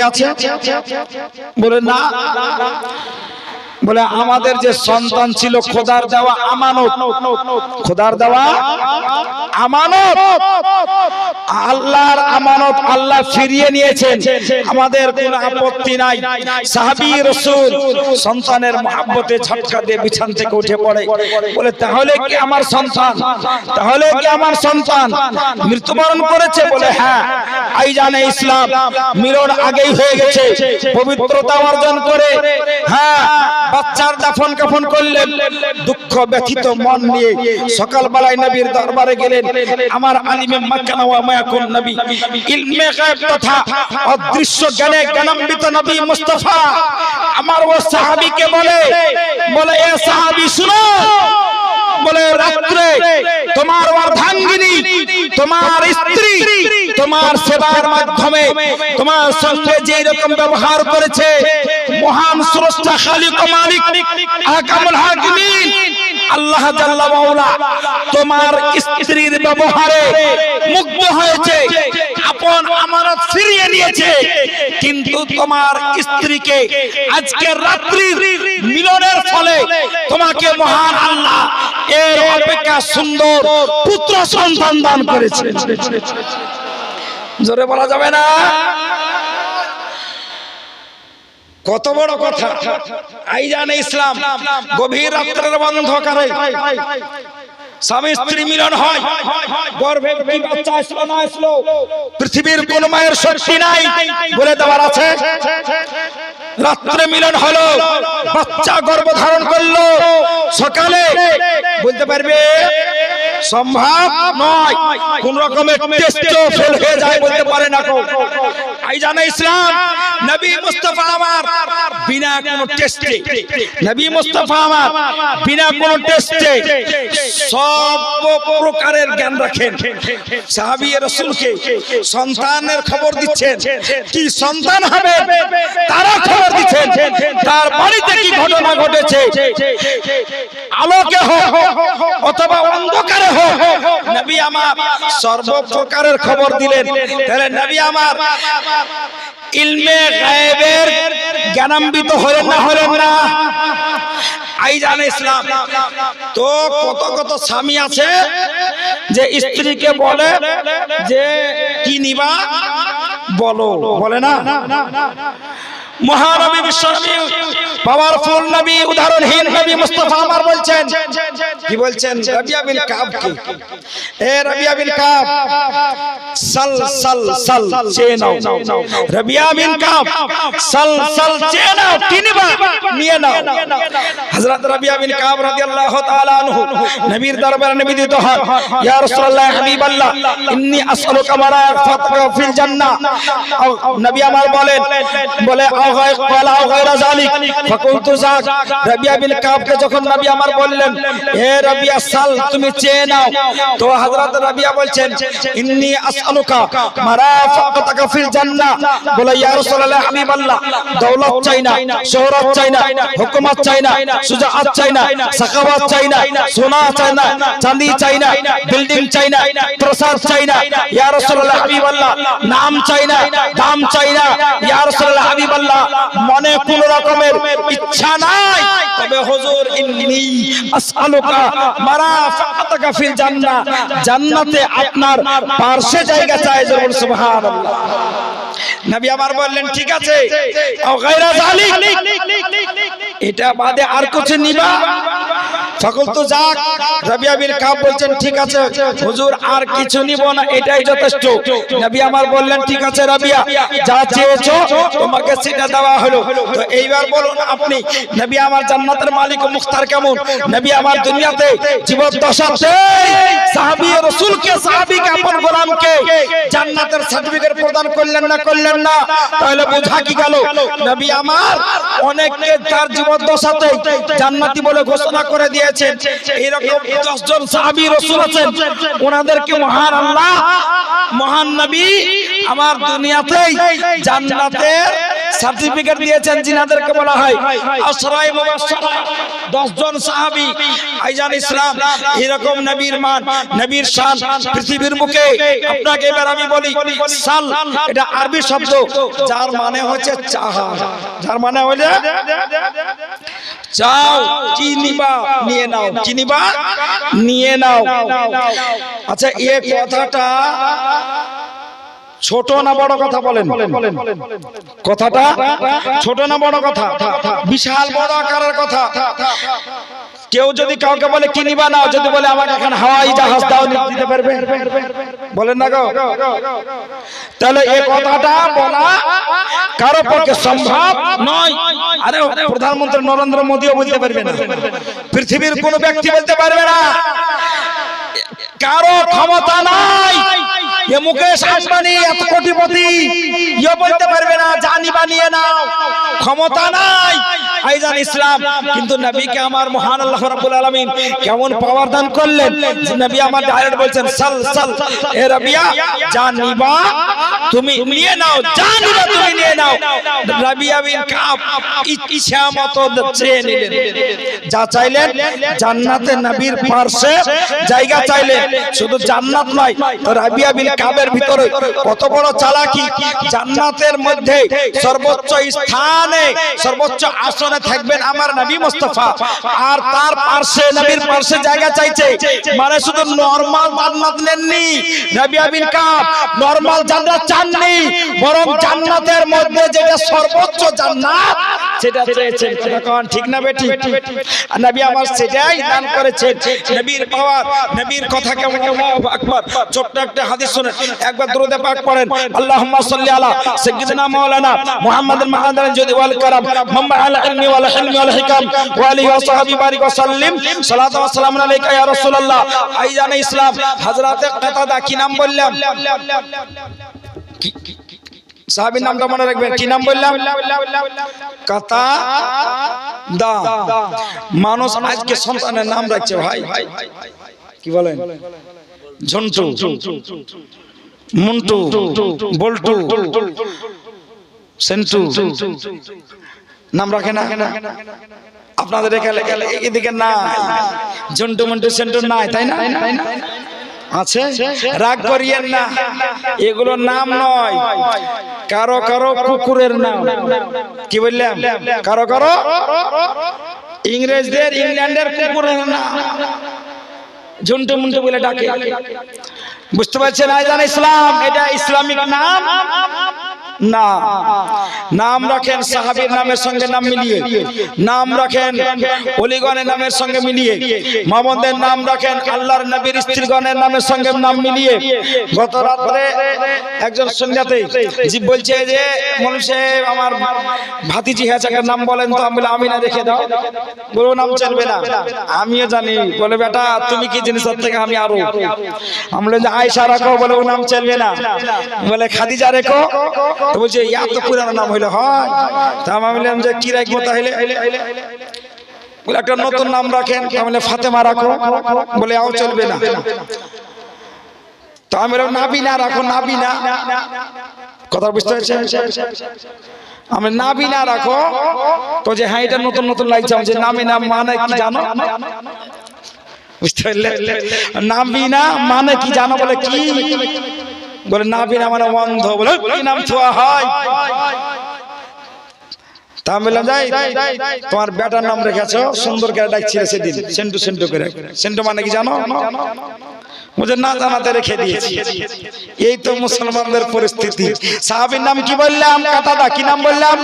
আছে? বলে না। বলে আমাদের যে সন্তান ছিল, খোদার দেওয়া আমানত। খোদার দেওয়া আমানত। আল্লাহর আমানত আল্লাহ ফিরিয়ে নিয়েছেন। আমাদের কোনো আপত্তি নাই। সাহাবী রাসূল সন্তানের মহব্বতে ঝটকা দিয়ে বিছান থেকে উঠে পড়ে। বলে, তাহলে কি আমার সন্তান? তাহলে কি আমার সন্তান? মৃত্যুবরণ করেছে বলে হ্যাঁ আই জানে ইসলাম মিলন আগেই হয়ে গেছে। পবিত্রতা অর্জন করে। হ্যাঁ বাচ্চার দাফন কাফন করলেন দুঃখ ব্যথিত মন নিয়ে সকালবেলায় নবীর দরবারে গেলেন। আমার আলিমে মাক্কানা ওয়া মায়াকুন নবী। ইলমে গায়ব তথা অদৃশ্য জ্ঞানে জ্ঞানান্বিত নবী মুস্তাফা আমার ও সাহাবীকে বলে বলে, এ সাহাবী, শুনো। বলে, রাত্রে তোমার অর্ধাঙ্গিনী, তোমার স্ত্রী, তোমার সেবার মাধ্যমে তোমার সঙ্গে যে রকম ব্যবহার করেছে মহান স্রষ্টা খালিক মালিক, আহকামুল হাকিমিন। আল্লাহ জাল্লা মাওলা তোমার স্ত্রীর ব্যবহারে মুগ্ধ হয়েছে, আপন আমানত ফিরিয়ে নিয়েছে। কিন্তু তোমার স্ত্রীকে আজকে রাত্রির মিলনের ফলে তোমাকে মহান আল্লাহ এর অপেক্ষা সুন্দর পুত্র সন্তান দান করেছে। জোরে বলা যাবে না? কত বড় কথা। আইজান ইসলাম গভীর রাত্রের অন্ধকারে স্বামী স্ত্রী মিলন হয়। পৃথিবীর কোন মায়ের নাই বলে দেওয়ার আছে। রাত্রে মিলন হলো, বাচ্চা গর্ভ ধারণ করল, সকালে বলতে পারবে, সম্ভব নয়, কোন রকমের যায় বলতে পারে না কো আই ইসলাম নবী মুস্তাফা আমার, বিনা কোনো টেস্টে নবী মুস্তাফা আমার, বিনা কোনো টেস্টে সব প্রকারের জ্ঞান রাখেন। সাহাবী রাসূলকে সন্তানের খবর দিচ্ছেন। কি সন্তান হবে তারা খবর দিচ্ছেন। তার বাড়িতে কি ঘটনা ঘটেছে? আলোকে হোক অথবা অন্ধকারে হোক, নবী আমার সর্বপ্রকারের খবর দিলেন। তাহলে নবী আমার ইলমে গায়েবের জ্ঞানান্বিত হলেন না হলেন না। আই জানে ইসলাম, তো কত কত স্বামী আছে যে স্ত্রীকে বলে যে, কি নিবা? বলো, বলে না। মহানবী বিশ্বনবী পাওয়ারফুল নবী, উদাহরণহীন নবী মুস্তাফা আমার বলছেন, কি বলছেন? রাবিয়া বিন কাব কি? এ রাবিয়া বিন কাব, সাল সাল সাল নাও। রাবিয়া বিন কাব, সাল সাল নাও কি নিয়ে নাও। হযরত রাবিয়া বিন কাব রাদিয়াল্লাহু তাআলা আনহু, নবীর দরবারে নিবেদিত হন ইয়া রাসূলুল্লাহ হাবিবাল্লাহ, ইন্নী আসআলুকা মারাফাতাকা ফিল জান্নাহ। নবী আমার বলেন, বলে আও দৌলত চাই না চাই না, হুকুমত চাই না চাই না চাই না, সোনা চাই না, চাঁদি চাই না, বিল্ডিং চাই না, প্রসাদ চাই না। হাবিবাল্লাহ, নাম চাই না, দাম চাই না। হাবিবাল্লাহ মনে কোন রকমের ইচ্ছা নাই। তবে হুজুর, ইন্নী মারাফাতাকা ফিল জান্নাহ। জান্নাতে আপনার পার্শ্বে জায়গা চাই জরুর সুবহানাল্লাহ। নবী আমার বললেন, ঠিক আছে গায়রা যালিক। এটা বাদে আর কিছু নিবা? সকল তো যাক বিন বলছেন, ঠিক আছে, হুজুর, আর কিছু নিব না, এটাই যথেষ্ট। নবী আমার বললেন, ঠিক আছে, রাবিয়া, যা চেয়েছো, তোমাকে সেটা দেওয়া হলো। তো এইবার বলুন আপনি, নবী আমার জান্নাতের মালিক মুখতার কেমন? নবী আমার দুনিয়াতে জীবদ্দশাতে সাহাবী রাসূলকে, সাহাবীকে, আপন গোলামকে জান্নাতের সার্টিফিকেট প্রদান করলেন না করলেন না? তাহলে বোঝা কি গেল? নবী আমার অনেককে তার জীবদ্দশাতে জান্নাতি বলে ঘোষণা করে দিয়েছেন। এরকম দশজন সাহাবী, রাসূল আছেন। ওনাদেরকে মহান আল্লাহ, মহান নবী আমার দুনিয়াতেই জান্নাতের সার্টিফিকেট দিয়েছেন জিনাদেরকে বলা হয়। আশরাই মুবাশশারা 10 জন আইজান ইসলাম, এরকম নবীর মান, নবীর শান পৃথিবীর মুখে আপনাকে এবার আমি বলি, সাল, এটা আরবি শব্দ, যার মানে হচ্ছে চাহা। যার মানে হলো চাও, কি নিবা, নিয়ে নাও। কি নিবা? নিয়ে নাও। আচ্ছা এ কথাটা ছোট না বড় কথা বলেন। কথাটা ছোট না বড় কথা। বিশাল বড় আকারের কথা। কেউ যদি কাউকে বলে কিনিবা নাও যদি বলে, আমাকে এখন হাওয়াই জাহাজ দাও দিতে পারবে? বলেন না গো। তাহলে এই কথাটা বলা কারও পক্ষে সম্ভব নয়। আরে, প্রধানমন্ত্রী নরেন্দ্র মোদীও বলতে পারবে না। পৃথিবীর কোন ব্যক্তি বলতে পারবে না। কারও ক্ষমতা নাই। এ মুকেশ আম্বানি, এত কোটিপতি। ইয়ে বলতে পারবে না, জানি বানিয়ে নাও। ক্ষমতা নাই, আইজান ইসলাম। কিন্তু নবীকে আমার মহান আল্লাহ রাব্বুল আলামিন কেমন পাওয়ার দান করলেন? নবী আমার ডাইরেক্ট বলছেন, সাল সাল, এ রাবিয়া জানিবা তুমি নিয়ে নাও জানিবা জান্নাতের মধ্যে সর্বোচ্চ স্থানে, সর্বোচ্চ আসনে থাকবেন আমার নবী মুস্তাফা। আর তার পার্শ্বে, নবীর পার্শ্বে জায়গা চাইছে। মানে শুধু নরমাল জান্নাত নেননি। রাবিয়া বিন কাব নরমাল জান্নাত চাননি। বরং জান্নাতের মধ্যে যেটা সর্বোচ্চ জান্নাত সেটা চেয়েছেন কন ঠিক না বেটি নবী আমার সেটাই দান করেছেন। নবীর পাওয়ার নবীর কথা কেমন আল্লাহু আকবার। ছোট্ট একটা হাদিস শুনেন। একবার দরুদে পাক পড়েন। আল্লাহুম্মা সাল্লি আলা সাইয়্যিদিনা মাওলানা মুহাম্মাদিন মাহাদান যদি ওয়াল কারাম মাম্মা আলা ইলমি ওয়াল হিলমি ওয়াল হিকাম ওয়া আলিহি ওয়া সাহবি বারিক ওয়া সাল্লিম সালাতু ওয়া সালামু আলাইকা ইয়া রাসূলুল্লাহ। আইজান ইসলাম হযরতে কাতাদা কি নাম বললাম? সাহাবীর নামটা মনে রাখবেন। কি নাম বললাম? কাতা দা। মানুষ আজকে সন্তানের নাম রাখছে ভাই। কি বলেন? ঝন্টু। মুন্টু। বল্টু। সেন্টু। নাম রাখে না? আপনাদের এখানে এদিকে না। ঝন্টু মুন্টু সেন্টু নাই, তাই না? আছে? রাগ করিয়েন না। এগুলো নাম নয়। কারও কারও কুকুরের নাম। কি বললাম? কারও কারও? ইংরেজদের ইংল্যান্ডের কুকুরের নাম। ঝুন্টু মুন্টু বলে ডাকে। বুঝতে পারছেন? আয়দান ইসলাম এটা ইসলামিক নাম। না। নাম রাখেন সাহাবীর নামের সঙ্গে নাম মিলিয়ে। নাম রাখেন অলিগণের নামের সঙ্গে মিলিয়ে। মামনদের নাম রাখেন আল্লাহর নবীর স্ত্রীগণের নামের সঙ্গে নাম মিলিয়ে। গত রাত্রে একজন সন্ধ্যাতে জি বলছে যে মানুষে আমার ভাতিজি হ্যাচাকের নাম বলেন তো, আমি বলে আমি না রেখে দাও। বলে, নাম চলবে না। আমিও জানি। বলে, বেটা, তুমি কি জিনিস থেকে আমি আরও? আমি বলে যে, আয়সা রাখো। বলে, ও নাম চলবে না। বলে, খাদিজা রেখো। তো বলছে এত পুরানো নাম হইলে হয়। তা আমি বললাম যে, কি রাখব তাহলে? বলে, একটা নতুন নাম রাখেন। আমি ফাতেমা রাখো। বলে, আও চলবে না। তো আমি বললাম নাবিনা রাখো নাবিনা কথা বুঝতে পারছেন? আমি নাবিনা রাখো। তো যে হ্যাঁ এটা নতুন নতুন লাগছে যে নামি নাম মানে কি জানো? বুঝতে পারলে? নাবিনা মানে কি জানো বলে, কি? বলে না বিনা মানে অন্ধ। বলে কি নাম ছোয়া হয়? তা আমি বললাম যাই তোমার বেটার নাম রেখেছ সুন্দর করে ডাকছিল সেদিন। সেন্টু সেন্টু করে। সেন্টু মানে কি জানো? মুঝে না জানাতে রেখে দিয়েছি। এই তো মুসলমানদের পরিস্থিতি। সাহাবীর নাম কি বললাম? কাতাদা, কি নাম বললাম?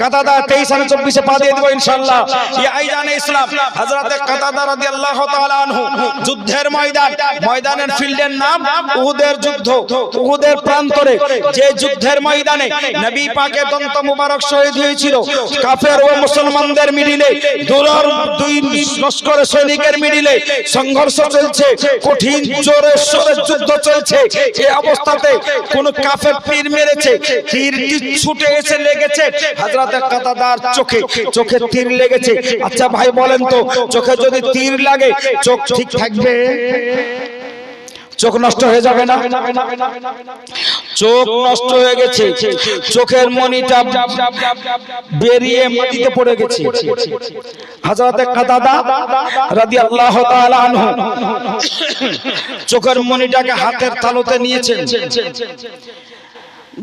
কাতাদা, তেইশ আর চব্বিশে পা দিয়ে দেবো ইনশাল্লাহ আইজানে ইসলাম, হযরতে কাতাদা রাদিয়াল্লাহু তাআলা আনহু, যুদ্ধের ময়দান, ময়দানের ফিল্ডের নাম উহুদের যুদ্ধ, উহুদের প্রান্তরে। যে যুদ্ধের ময়দানে নবী পাকের দন্ত মুবারক শহীদ হয়েছিল, কাফের ও মুসলমানদের মিডিলে, দুরার দুই লস্করের সৈনিকের মিডিলে সংঘর্ষ চলছে। কঠিন জোরে সোরে যুদ্ধ চলছে। এই অবস্থাতে কোন কাফের তীর মেরেছে তীরটি ছুটে এসে লেগেছে হযরত কাতাদার চোখে চোখে তীর লেগেছে। আচ্ছা ভাই, বলেন তো, চোখে যদি তীর লাগে, চোখ ঠিক থাকবে? চোখ নষ্ট হয়ে যাবে না? চোখ নষ্ট হয়ে গেছে। চোখের মনিটা বেরিয়ে মাটিতে পড়ে গেছে। হাজরাতে কাদাদা তাআলা আনহু চোখের মনিটাকে হাতের তালুতে নিয়েছেন।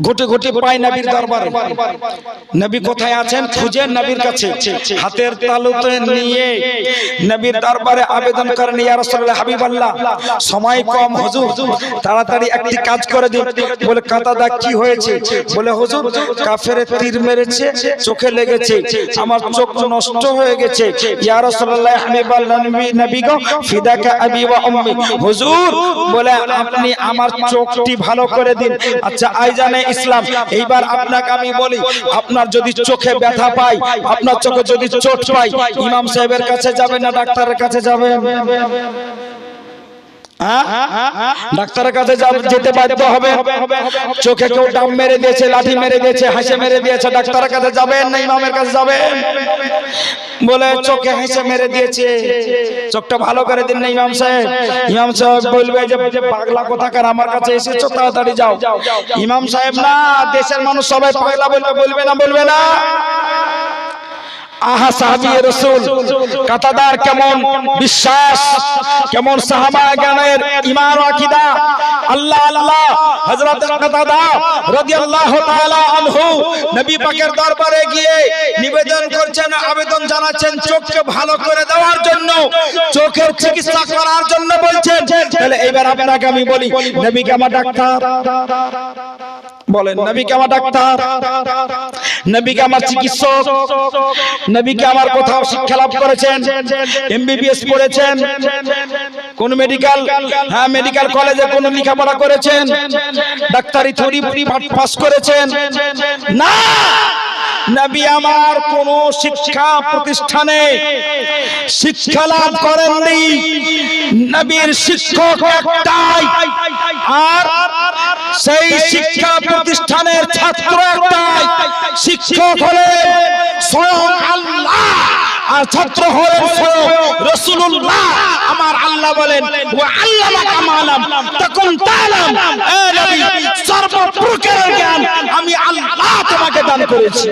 ঘুটে ঘুটে পাই নবীর দরবারে। নবী কোথায় আছেন? খুঁজে নবীর কাছে। হাতের তালুতে নিয়ে নবীর দরবারে আবেদন করেন, ইয়া রাসূলুল্লাহ, হাবিবাল্লাহ, সময় কম, হুজুর, তাড়াতাড়ি একটি কাজ করে দিন। বলে কাতাদা কি হয়েছে? বলে, হুজুর, কাফেরে তীর মেরেছে, চোখে লেগেছে, আমার চোখ নষ্ট হয়ে গেছে। ইয়া রাসূলুল্লাহ, হাবিবাল্লাহ, নবী নবী গো, ফিদাকা আবি ওয়া উম্মি। হুজুর, বলে, আপনি আমার চোখটি ভালো করে দিন। আচ্ছা আইজানে ইসলাম এইবার আপনাকে আমি বলি, আপনার যদি চোখে ব্যথা পাই আপনার চোখে যদি চোট পাই ইমাম সাহেবের কাছে যাবেন না, ডাক্তারের কাছে যাবেন? ডাক্তারের কাছে যেতে বাধ্য হবে। চোখে কেউ ডাম মেরে দিয়েছে, লাঠি মেরে দিয়েছে, হাসে মেরে দিয়েছে, ডাক্তারের কাছে যাবেন না, ইমামের কাছে যাবেন? বলে, চোখে হেসে মেরে দিয়েছে। চোখটা ভালো করে দিন না, ইমাম সাহেব। ইমাম সাহেব বলবে যে, পাগলা কোথাকার? আমার কাছে এসেছ, তাড়াতাড়ি যাও। ইমাম সাহেব, না, দেশের মানুষ সবাই পাগলা বলবে বলবে না বলবে না। আহা সাহাবি রসুল, কাতাদার কেমন বিশ্বাস, কেমন সাহাবা জ্ঞানের আকীদা? আল্লাহ আল্লাহ, হযরত কাতাদা রাদিয়াল্লাহু তাআলা আনহু নবী পাকের দরবারে গিয়ে নিবেদন করছেন, আবেদন জানাচ্ছেন, চোখকে ভালো করে দেওয়ার জন্য, চোখের চিকিৎসা করার জন্য বলছেন। তাহলে এইবার আপনাকে আমি বলি নবীকে আমার ডাক্তার? বলেন নবীকে আমার ডাক্তার? নবীকে আমার চিকিৎসক? নবীকে আমার কোথাও শিক্ষা লাভ করেছেন এমবিবিএস পড়েছেন। কোন মেডিকেল হ্যাঁ মেডিকেল কলেজে কোন লেখাপড়া করেছেন। ডাক্তারি থরি পাস করেছেন। না! নবী আমার কোন শিক্ষা প্রতিষ্ঠানে শিক্ষা লাভ করেননি। নবীর শিক্ষক একটাই। আর সেই শিক্ষা প্রতিষ্ঠানের ছাত্র একটাই। শিক্ষক হলে স্বয়ং আল্লাহ। আর ছাত্র হলেন রসুল্লাহ আমার আল্লাহ বলেন ও আল্লাহ কামালাম তখন তালাম। এ নবী সর্বপ্রকারের জ্ঞান আমি আল্লাহ তোমাকে দান করেছি।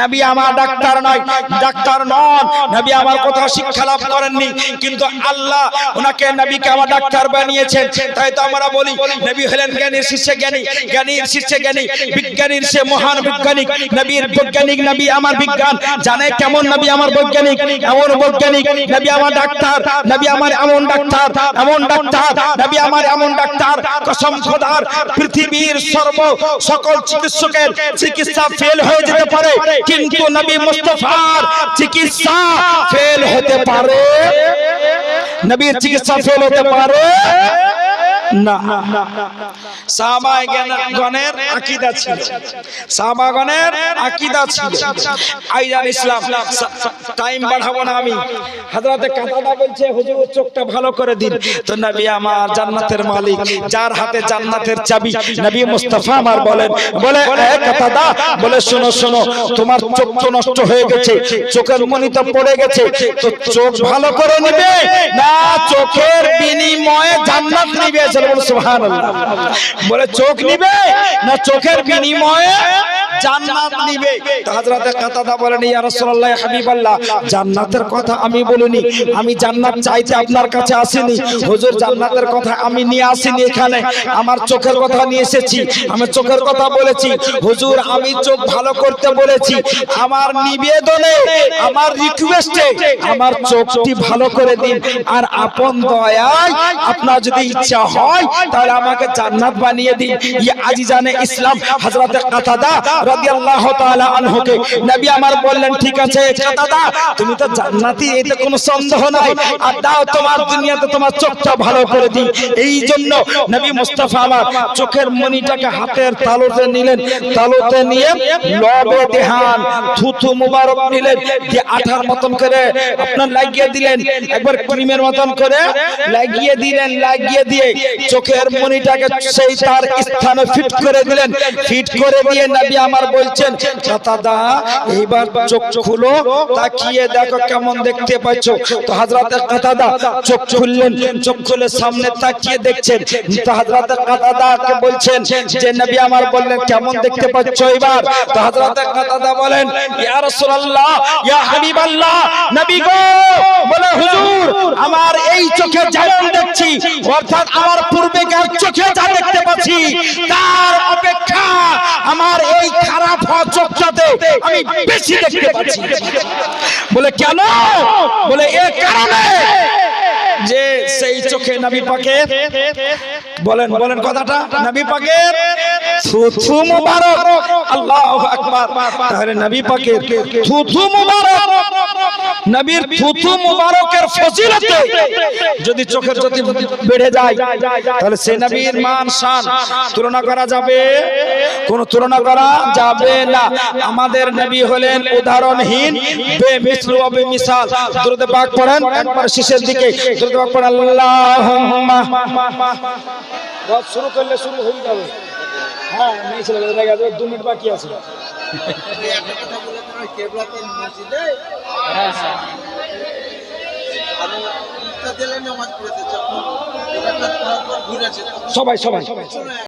নবী আমার ডাক্তার নয় ডাক্তার নন। নবী আমার কোথাও শিক্ষা লাভ করেননি কিন্তু আল্লাহ ওনাকে নবীকে আমার ডাক্তার বানিয়েছেন। তাই তো আমরা বলি নবী হলেন জ্ঞানীর শীর্ষে জ্ঞানী জ্ঞানীর শীর্ষে জ্ঞানী বিজ্ঞানীর সে মহান বৈজ্ঞানিক নবীর বৈজ্ঞানিক নবী আমার বিজ্ঞান জানে কেমন নবী আমার বৈজ্ঞানিক? এমন বৈজ্ঞানিক? নবী আমার ডাক্তার। নবী আমার এমন ডাক্তার। এমন ডাক্তার। নবী আমার এমন ডাক্তার। কসম খোদার, পৃথিবীর সর্ব সকল চিকিৎসকের চিকিৎসা ফেল হয়ে যেতে পারে। কিন্তু নবী মুস্তাফার চিকিৎসা ফেল হতে পারে। নবীর চিকিৎসা ফেল হতে পারে। চোখটা ভালো করে দিন। তো নবী আমার জান্নাতের মালিক, যার হাতে জান্নাতের চাবি, নবী আমার বলেন, বলে বলে, শোনো শোনো, তোমার চোখ তো নষ্ট হয়ে গেছে, চোখের মনি তো পড়ে গেছে, তো চোখ ভালো করে নিবে না চোখের বিনিময়ে জান্নাত নিবে? বলে সুবহানাল্লাহ। বলে চোখ নিবে না চোখের বিনিময়ে জান্নাত নিবে। হযরতে কাতাদা বলেন ইয়া রাসূলুল্লাহ হাবিবাল্লাহ জান্নাতের কথা আমি বলিনি। আমি জান্নাত চাইতে আপনার কাছে আসিনি। হুজুর জান্নাতের কথা আমি নিয়ে আসিনি এখানে। আমার চোখের কথা নিয়ে এসেছি। আমি চোখের কথা বলেছি। হুজুর আমি চোখ ভালো করতে বলেছি। আমার নিবেদনে আমার রিকোয়েস্টে আমার চোখটি ভালো করে দিন। আর আপন দয়ায় আপনার যদি ইচ্ছা হয় তাহলে আমাকে জান্নাত বানিয়ে দিন। ইয়া আজিজানে ইসলাম হযরতে কাতাদা রাদিয়াল্লাহু তাআলা আনহুকে। নবী আমার বললেন, ঠিক আছে কাতাদা তুমি তো জান্নাতি, এতে কোনো সন্দেহ নাই। আর দাও তোমার দুনিয়াতে তোমার চোখটা ভালো করে দিই। এই জন্য নবী মুস্তাফা আমার চোখের হাতের তালুতে নিলেন। তালুতে নিয়ে লবে দেহান, থুথু মুবারক নিলেন। যে আঠার মতন করে আপনার লাগিয়ে দিলেন। একবার ক্রিমের মতন করে লাগিয়ে দিলেন, লাগিয়ে দিয়ে চোখের মণিটাকে সেই তার স্থানে ফিট করে দিলেন। ফিট করে দিয়ে নবী আমার আমার বলছেন কাতাদা এইবার চোখ খুলো, তাকিয়ে দেখো কেমন দেখতে পাচ্ছ। তো হাজরাতে কাতাদা চোখ খুললেন, চোখ খুলে সামনে তাকিয়ে দেখছেন। তো হাজরাতে কাতাদাকে বলছেন, যে নবী আমার বললেন কেমন দেখতে পাচ্ছ এবার তো হাজরাতে কাতাদা বলেন, ইয়া রাসূলুল্লাহ, ইয়া হাবিবাল্লাহ, নবী গো, বলে হুজুর, আমার এই চোখে যেমন দেখছি, অর্থাৎ আমার পূর্বেকার চোখে যা দেখতে পাচ্ছি, তার অপেক্ষা আমার এই খারাপ হওয়া চোখটাতে আমি বেশি দেখতে পাচ্ছি। বলে, কেন? বলে, এ কারণে যে সেই চোখে নবী পাকে বলেন বলেন কথাটা, নবী পাকের। থুথু মুবারক, আল্লাহু আকবার। তাহলে নবী পাকের থুথু মুবারক, নবীর থুথু মুবারকের ফজিলতে যদি চোখের জ্যোতি বেড়ে যায়, তাহলে সেই নবীর মান, শান তুলনা করা যাবে। কোন তুলনা করা যাবে না। আমাদের নবী হলেন উদাহরণহীন বেমিসলু ওয়া বেমিসাল দরুদ পাক পড়েন একবার শেষের দিকে দরুদ পাক পড়েন আল্লাহুম্মা। রাত শুরু করলে শুরু হয়ে যাবে। হ্যাঁ নেই ছেলে লেগে গেছে দু মিনিট বাকি আছে। এটা ঘুরেছে সবাই সবাই।